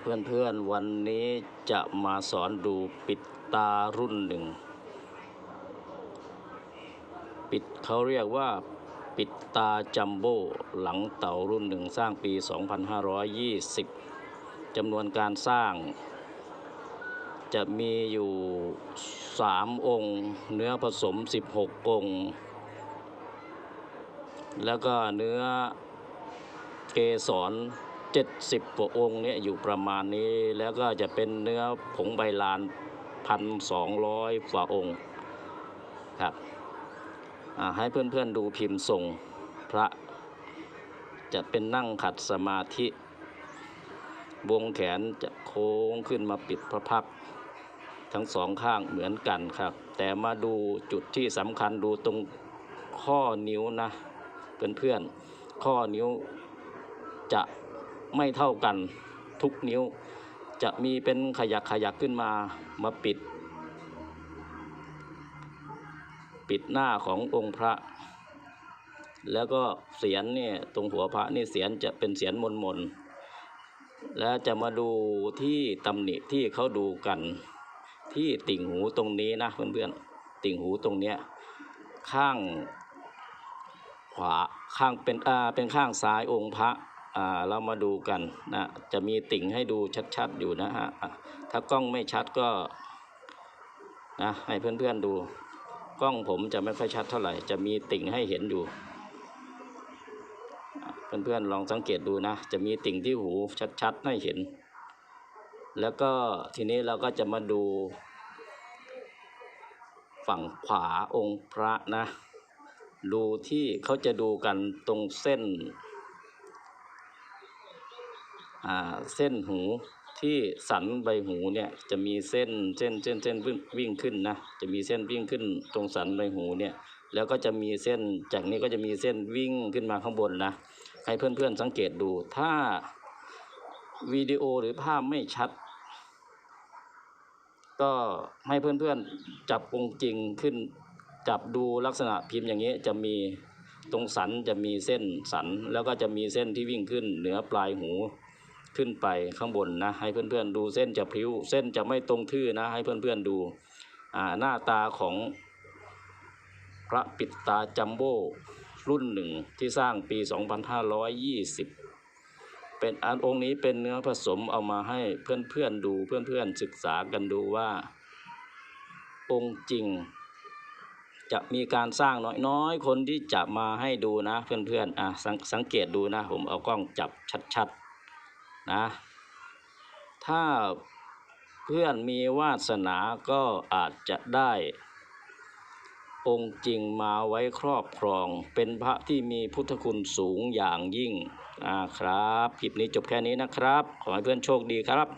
เพื่อนเพื่อนๆวันนี้จะมาสอนดูปิดตารุ่นหนึ่ง ปิดเขาเรียกว่าปิดตาจัมโบ้หลังเต่ารุ่นหนึ่งสร้างปี 2520จำนวนการสร้าง จะมีอยู่ 3 องค์ เนื้อผสม 16 องค์ แล้วก็เนื้อเกสร 70กว่าองค์เนี่ยอยู่ประมาณนี้แล้วก็จะเป็นเนื้อผงใบลานพันสองร้อยกว่าองค์ครับให้เพื่อนๆดูพิมพ์ทรงพระจะเป็นนั่งขัดสมาธิ วงแขนจะโค้งขึ้นมาปิดพระพักทั้งสองข้างเหมือนกันครับ แต่มาดูจุดที่สำคัญดูตรงข้อนิ้วนะ เพื่อนๆ ข้อนิ้วจะ ไม่เท่ากันทุกนิ้ว จะมีเป็นขยักขยักขึ้นมามาปิด ปิดหน้าขององค์พระ แล้วก็เสียนเนี่ยตรงหัวพระนี่เสียนจะเป็นเสียนมนมนแล้วจะมาดูที่ตำหนิที่เขาดูกัน ที่ติ่งหูตรงนี้นะเพื่อนๆติ่งหูตรงเนี้ยข้างขวาข้างเป็นอ่าเป็นข้างซ้ายองค์พระ อ่าเรามาดูกันนะจะมีติ่งให้ดูชัดๆอยู่นะฮะถ้ากล้องไม่ชัดก็นะให้เพื่อนๆดู กล้องผมจะไม่ค่อยชัดเท่าไหร่ จะมีติ่งให้เห็นอยู่อะเพื่อนๆลองสังเกตดูนะ จะมีติ่งที่หูชัดๆให้เห็น แล้วก็ทีนี้เราก็จะมาดู ฝั่งขวาองค์พระนะ ดูที่เขาจะดูกันตรงเส้น เส้นหูที่สันใบหูเนี่ยจะมีเส้นเส้นเส้นเส้นวิ่งขึ้นนะจะมีเส้นวิ่งขึ้นตรงสันใบหูเนี่ยแล้วก็จะมีเส้นจากนี้ก็จะมีเส้นวิ่งขึ้นมาข้างบนนะให้เพื่อนๆสังเกตดู ถ้าวิดีโอหรือภาพไม่ชัด ก็ให้เพื่อนๆจับองค์จริงขึ้น จับดูลักษณะพิมพ์อย่างนี้จะมีตรงสันจะมีเส้นสัน แล้วก็จะมีเส้นที่วิ่งขึ้นเหนือปลายหู ขึ้นไปข้างบนนะ ให้เพื่อนๆดูเส้นจะพริ้ว เส้นจะไม่ตรงทื่อนะ ให้เพื่อนๆดูอ่าหน้าตาของพระปิดตาจัมโบ้รุ่นหนึ่งที่สร้างปี 2520 เป็นอันองค์นี้เป็นเนื้อผสมเอามาให้เพื่อนๆดูเพื่อนๆศึกษากันดูว่า องค์จริง จะมีการสร้างน้อยๆ คนที่จะมาให้ดูนะเพื่อนๆอะสงสังเกตดูนะ ผมเอากล้องจับชัดๆ นะถ้าเพื่อนมีวาสนาก็อาจจะได้ องค์จริงมาไว้ครอบครอง เป็นพระที่มีพุทธคุณสูงอย่างยิ่งนะครับคลิปนี้จบแค่นี้นะครับ ขอให้เพื่อนโชคดีครับ